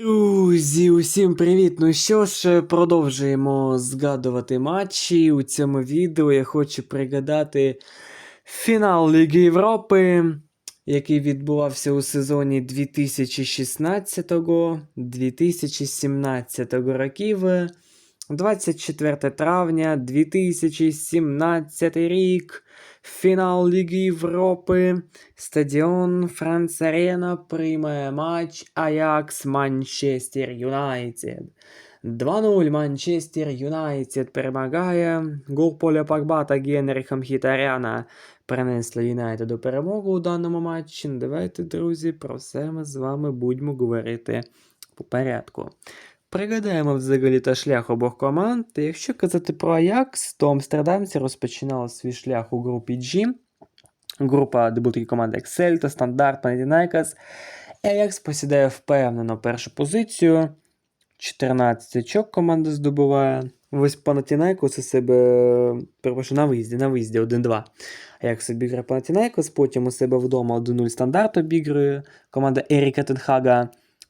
Друзі, усім привіт! Ну що ж, продовжуємо згадувати матчі. У цьому відео я хочу пригадати фінал Ліги Європи, який відбувався у сезоні 2016-2017 років. 24 травня 2017 рік. Фінал Ліги Європи. Стадіон Франц Арена приймає матч Аякс Манчестер Юнайтед. 2-0 Манчестер Юнайтед перемагає. Гол Поля Погба та Генріха Мхітаряна принесли Юнайтеду перемогу у даному матчі. Давайте, друзі, про все ми з вами будемо говорити по порядку. Пригадаємо взагалі та шлях обох команд. Якщо казати про Аякс, то амстердамці розпочинали свій шлях у групі G. Група, де були такі команди як Сельта, Стандарт, Панатінайкас. Аякс посідає впевнено першу позицію. 14 очок команда здобуває. Ось Панатінайкос у себе перепрошую, на виїзді, на виїзді 1-2. Аякс обіграє Панатінайкос, потім у себе вдома 1-0 стандарт обігрує команда Еріка Тенхага.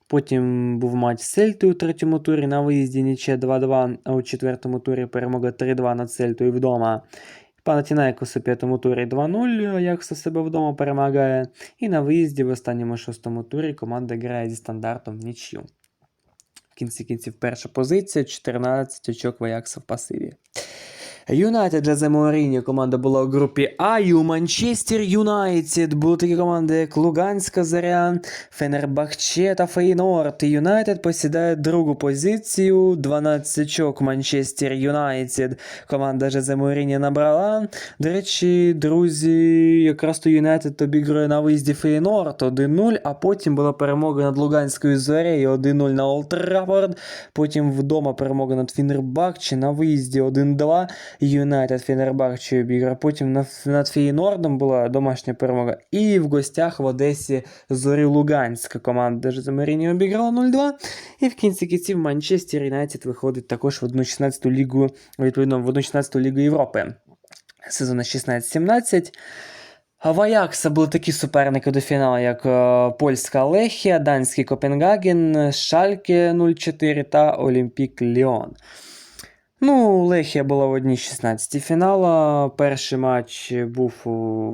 Потім був матч з у третьому турі на виїзді ніче 2-2, а у четвертому турі перемога 3-2 над Сельтою вдома. Панатінайкос у п'ятому турі 2-0, Аякс у себе вдома перемагає. І на виїзді в останньому шостому турі команда грає зі стандартом в нічю. В кінці кінців перша позиція, 14 очок в Аякса в пасиві. Юнайтед для Мourinho команда була у групі А, і у Манчестер Юнайтед були такі команди, як Луганська Заря, Фенербахче та Фейнорд. Юнайтед посідає другу позицію, 12 очок Манчестер Юнайтед. Команда Жозе Мourinho набрала. До речі, друзі, якраз то Юнайтед обігрує на виїзді Фейнорд 1-0, а потім була перемога над Луганською Зорею 1-0 на Олд. Потім вдома перемога над Фінербахче на виїзді 1-2. Юнайтед Фенербахче обіграв. Потім над Фейнордом була домашня перемога. І в гостях в Одесі Зорі Луганська команда Мourinho обіграла 0-2. І в кінці кінців Манчестер Юнайтед виходить також в 1-16 лігу, відповідно, в 1-16 лігу Європи. Сезону 16-17. А В Аякса були такі суперники до фіналу, як е, польська Лехія, данський Копенгаген, Шальке 0-4 та Олімпік Ліон. Ну, Лехія була в одній 16 фінала. Перший матч був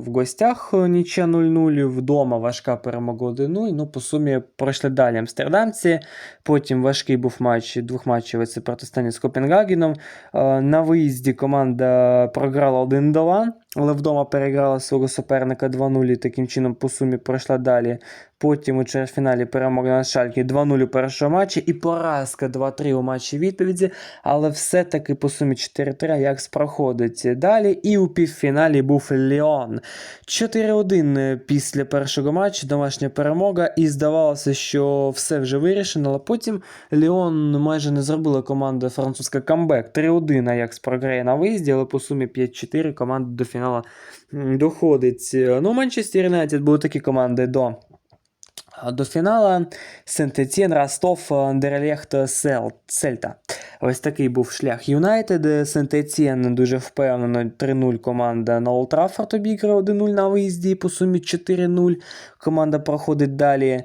в гостях нічия 0-0, вдома важка перемога 1-0. Ну, по сумі пройшли далі амстердамці. Потім важкий був матч двохматчевий це протистояння з Копенгагеном. Е, На виїзді команда програла 1-2, але вдома переграла свого суперника 2-0 і таким чином по сумі пройшла далі. Потім у чвертьфіналі перемога на Шалькі 2-0 у першому матчі і поразка 2-3 у матчі відповіді, але все-таки по сумі 4-3 Аякс проходить далі. І у півфіналі був Ліон. 4-1 після першого матчу, домашня перемога, і здавалося, що все вже вирішено, але потім Ліон майже не зробила команда французька камбек. 3-1 Аякс програє на виїзді, але по сумі 5-4 команда до фіналу м, доходить. Ну, Манчестер Юнайтед були такі команди до. До фінала Сент-Етєн, Ростов, Андерлехт, Сел- Сельта. Ось такий був шлях Юнайтед. Сент-Етєн дуже впевнено 3-0 команда на Олд Траффорд обіграє 1-0 на виїзді, по сумі 4-0. Команда проходить далі.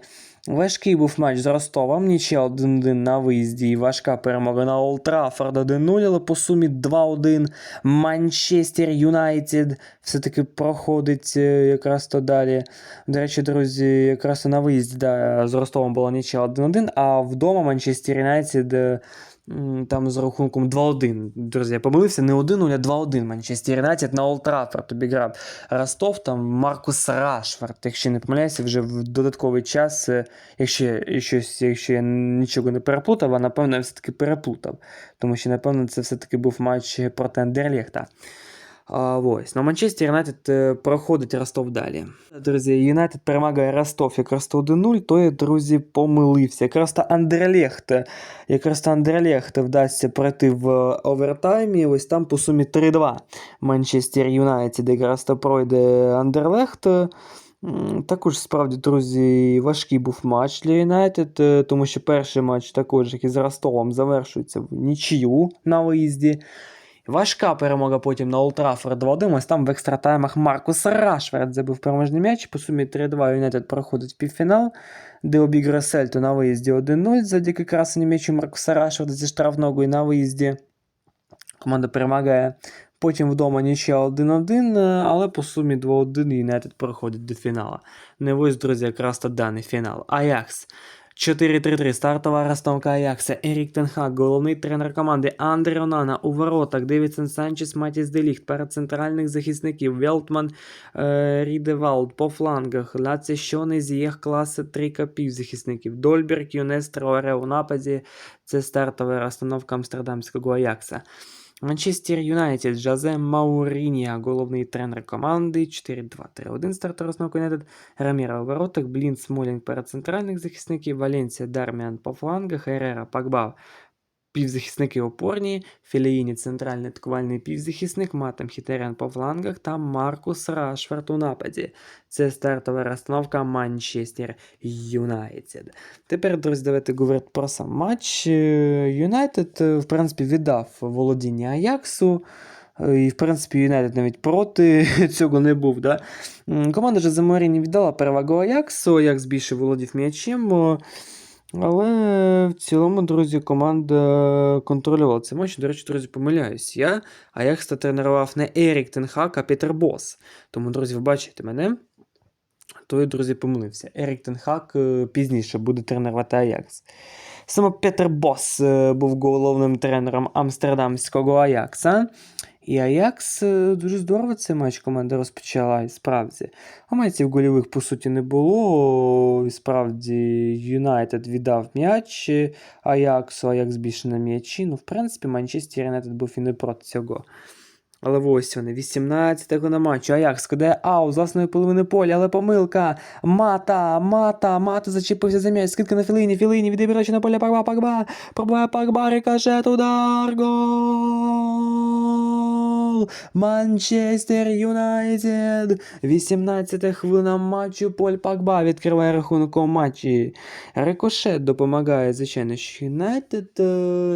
Важкий був матч з Ростовом, нічия 1-1 на виїзді і важка перемога на Олд Траффорд 1-0, але по сумі 2-1 Манчестер Юнайтед все-таки проходить е, якраз то далі. До речі, друзі, якраз на виїзді да, з Ростовом була нічия 1-1, а вдома Манчестер Юнайтед е, там з рахунком 2-1. Друзі, я помилився, не 1-0, а 2-1 Манчестер Юнайтед на Олд Траффорд обіграв Ростов, там Маркус Рашфорд, якщо не помиляюся, вже в додатковий час, е, якщо, якщо, якщо я нічого не переплутав, а напевно я все-таки переплутав. Тому що, напевно, це все-таки був матч проти Андерлехта. А, ось. Ну, Манчестер Юнайтед е, проходить Ростов далі. Друзі, Юнайтед перемагає Ростов якраз то 1-0, то друзі, помилився. Якраз то Андерлехт, якраз то Андерлехт вдасться пройти в овертаймі. Ось там по сумі 3-2. Манчестер Юнайтед якраз то пройде Андерлехт. Також справді, друзі, важкий був матч для Юнайтед, тому що перший матч також, як і з Ростовом, завершується в нічию на виїзді. Важка перемога потім на Олтрафорд 2-1. Ось там в екстратаймах Маркус Рашфорд забив переможний м'яч. По сумі 3-2 Юнайтед проходить в півфінал, де обіграє Сельту на виїзді 1-0 завдяки красенню м'ячу Маркуса Рашфорда зі штрафного і на виїзді. Команда перемагає. Потім вдома нічия 1-1, але по сумі 2-1 Юнайтед проходить до фіналу. Не ось, друзі, якраз то даний фінал. Аякс. 4-3-3. Стартова розстановка Аякса. Ерік Тенхак, головний тренер команди Андре Онана у воротах. Девідсон Санчес, Матіс Деліхт. Перед центральних захисників. Велтман, е, Рідевалд по флангах. Лаце Щони, Зієх, класи, трійка півзахисників. Дольберг, Юнес, Троаре у нападі. Це стартова розстановка амстердамського Аякса. Манчестер Юнайтед, Джазе Маурінія, головний тренер команди, 4-2-3-1 стартер основ Юнайтед, Раміра у воротах, Блін, Смолінг перед центральних захисників, Валенсія, Дарміан по флангах, Ерера, Пакба, півзахисники опорні, Філіїні центральний атакувальний півзахисник, Матем Хітерян по флангах та Маркус Рашфорд у нападі. Це стартова розстановка Манчестер Юнайтед. Тепер, друзі, давайте говорити про сам матч. Е, Юнайтед, е, в принципі, віддав володіння Аяксу. Е, І, в принципі, Юнайтед навіть проти цього не був. Да? Команда же Заморіні віддала перевагу Аяксу, Аякс більше володів м'ячем. Але в цілому, друзі, команда контролювала цей матч. До речі, друзі, помиляюсь. Я Аякс тренував не Ерік Тенхак, а Пітер Бос. Тому, друзі, ви бачите мене. То я, друзі, помилився. Ерік Тенхак е, пізніше буде тренувати Аякс. Саме Петер Бос е, був головним тренером амстердамського Аякса. І Аякс е, дуже здорово цей матч команда розпочала, і справді. Моментів гольових, по суті, не було. І справді, Юнайтед віддав м'яч е, Аяксу, Аякс більше на м'ячі. Ну, в принципі, Манчестер Юнайтед був і не проти цього. Але ось вони, 18-го на матчу. Аякс кидає аут з власної половини поля, але помилка. Мата, мата, мата зачепився за м'яч. Скидка на Філині, Філині відбираючи на поле Пагба, Пагба. Пробує Пагба, рикошет, удар, гол! Манчестер Юнайтед. 18 хвилина матчу, Поль Пагба відкриває рахунок у матчі. Рикошет допомагає, звичайно, що Юнайтед.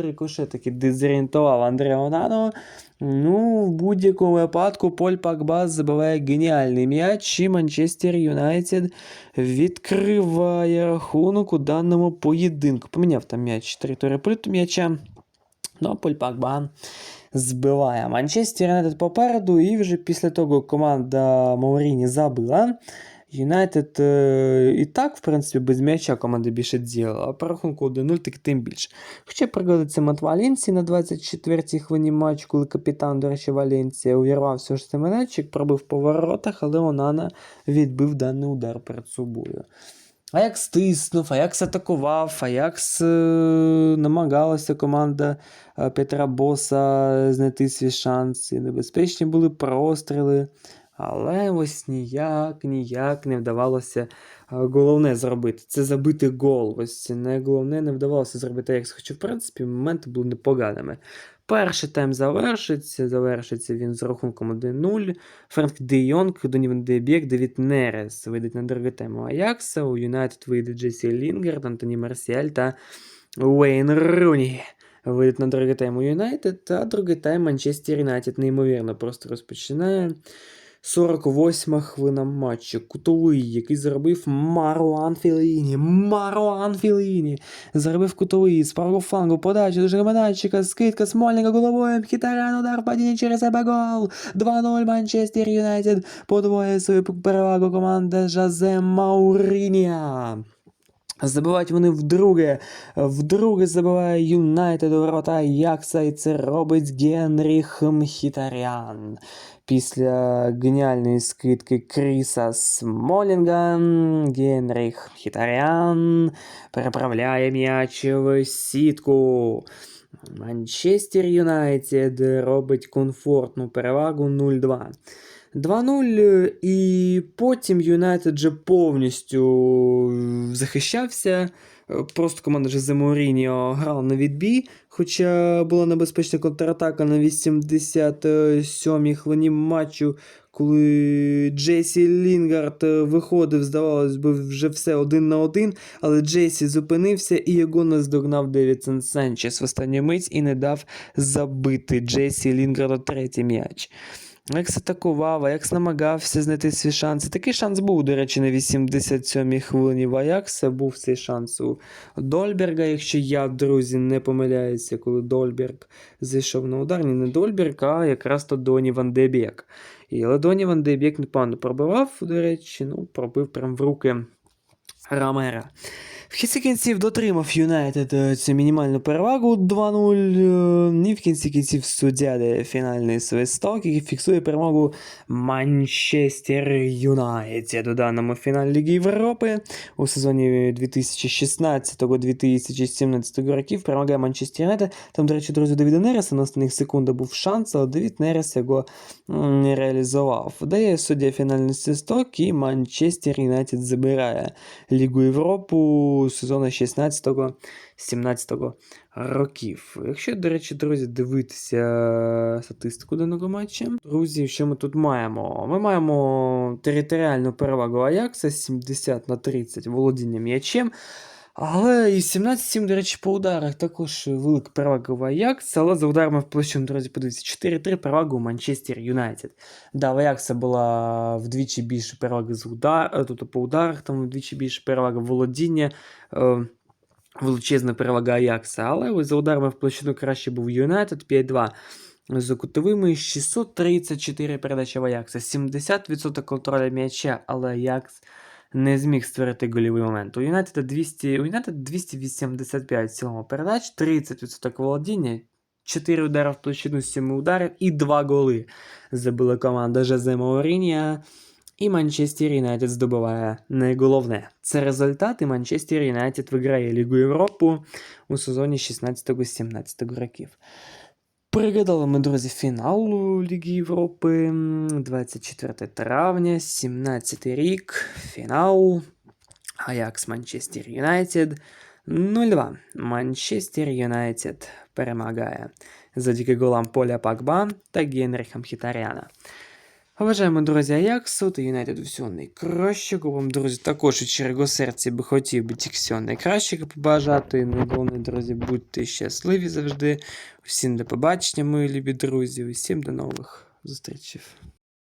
Рикошет таки дезорієнтував Андреа Онано. Ну, в будь-якому випадку Поль Пакба забиває геніальний м'яч, і Манчестер Юнайтед відкриває рахунок у даному поєдинку. Поміняв там м'яч територію польоту м'яча. Ну, а Поль Пакба збиває Манчестер Юнайтед попереду, і вже після того команда Мауріні забила. Юнайтед е, і так, в принципі, без м'яча команда більше діяла, а по рахунку 1-0 так тим більше. Хоча пригодиться Мат Валенсії на 24-й хвилині матчу, коли капітан, до речі, Валенсія увірвався ж цей менечик, пробив по воротах, але Онана відбив даний удар перед собою. Аякс стиснув, Аякс атакував, Аякс е, намагалася команда е, Петра Боса знайти свій шанс. І небезпечні були простріли. Але ось ніяк, ніяк не вдавалося е, головне зробити. Це забити гол. Ось не головне не вдавалося зробити Аякс. Хоча, в принципі, моменти були непоганими. Перший тайм завершиться. Завершиться він з рахунком 1-0. Френк Де Йонг, Донівен Дебєк, Девід Нерес вийдуть на другий тайм у Аякса. У Юнайтед вийде Джесі Лінгерд, Антоні Марсіаль та Уейн Руні. Вийдуть на другий тайм у Юнайтед, а другий тайм Манчестер Юнайтед неймовірно просто розпочинає. 48 хвилина матчу. Кутовий, який заробив Маруан Філіні. Маруан Філіні. Заробив кутовий з правого флангу, подача до Жреманайчика, скидка Смольника головою, Мхітарян, удар падіння через себе гол. 2-0 Манчестер Юнайтед. Подвоє свою перевагу команда Жазе Маурінія. Забивають вони вдруге. Вдруге забиває Юнайтед у ворота Аякса, і це робить Генріх Мхітарян. Після геніальної скидки Кріса Смолінга Генріх Мхітарян переправляє м'яч в сітку. Манчестер Юнайтед робить комфортну перевагу 0-2. 2-0, і потім Юнайтед вже повністю захищався. Просто команда Жозе Мourinho грала на відбій, хоча була небезпечна контратака на 87-й хвилині матчу. коли Джейсі Лінгард е, виходив, здавалось би, вже все один на один, але Джейсі зупинився і його наздогнав Девідсон Санчес в останню мить і не дав забити Джейсі Лінгарду третій м'яч. Екс атакував, Аякс намагався знайти свій шанс. Такий шанс був, до речі, на 87-й хвилині в Аякса. Був цей шанс у Дольберга, якщо я, друзі, не помиляюся, коли Дольберг зайшов на удар. Ні, не Дольберг, а якраз то Доні Ван де Бек. І але Доні Ван де Бек непогано пробивав, до речі, ну, пробив прям в руки Рамера. В кінці кінців дотримав Юнайтед е, цю мінімальну перевагу 2-0. І в кінці кінців суддя дає фінальний свисток, який фіксує перемогу Манчестер Юнайтед у даному фіналі Ліги Європи у сезоні 2016-2017 років. Перемагає Манчестер Юнайтед. Там, до речі, друзі, Давіда Нереса на останніх секундах був шанс, але Давід Нерес його не реалізував. Дає суддя фінальний свисток, і Манчестер Юнайтед забирає Лігу Європу сезону 16-17 років. Якщо, до речі, друзі, дивитися статистику даного матча, друзі, що ми тут маємо? Ми маємо територіальну перевагу Аякса 70 на 30 володіння м'ячем. Але і 17-7, до речі, по ударах також велика перевага в Аякса, але за ударами в площину, друзі, подивіться, 4-3 перевага у Манчестер Юнайтед. Да, в Аякса була вдвічі більше переваги з удар, е, тобто по ударах, там вдвічі більше перевага володіння, е, величезна перевага Аякса, але ось за ударами в площину краще був Юнайтед 5-2. За кутовими 634 передачі в Аякса, 70% контролю м'яча, але Аякс не зміг створити гольовий момент. У Юнайтеда 200, у Юнайтеда 285 в цілому передач, 30% володіння, 4 удари в площину, 7 ударів і 2 голи. Забила команда Жозе Маурінія. І Манчестер Юнайтед здобуває найголовне. Це результат, і Манчестер Юнайтед виграє Лігу Європу у сезоні 16-17 років. Пригадали ми, друзі, фінал Ліги Європи 24 травня, 17 рік, фінал. Аякс Манчестер Юнайтед 0-2. Манчестер Юнайтед перемагає завдяки голам Поля Пакба та Генріхам Мхітаряна. Вважаємо, друзі, Аяксу та Юнайтед всього найкращого. Вам, друзі, також від щирого серця би хотів би тільки всього найкращого побажати. Ну, головне, друзі, будьте щасливі завжди. Усім до побачення, мої любі друзі. Усім до нових зустрічей.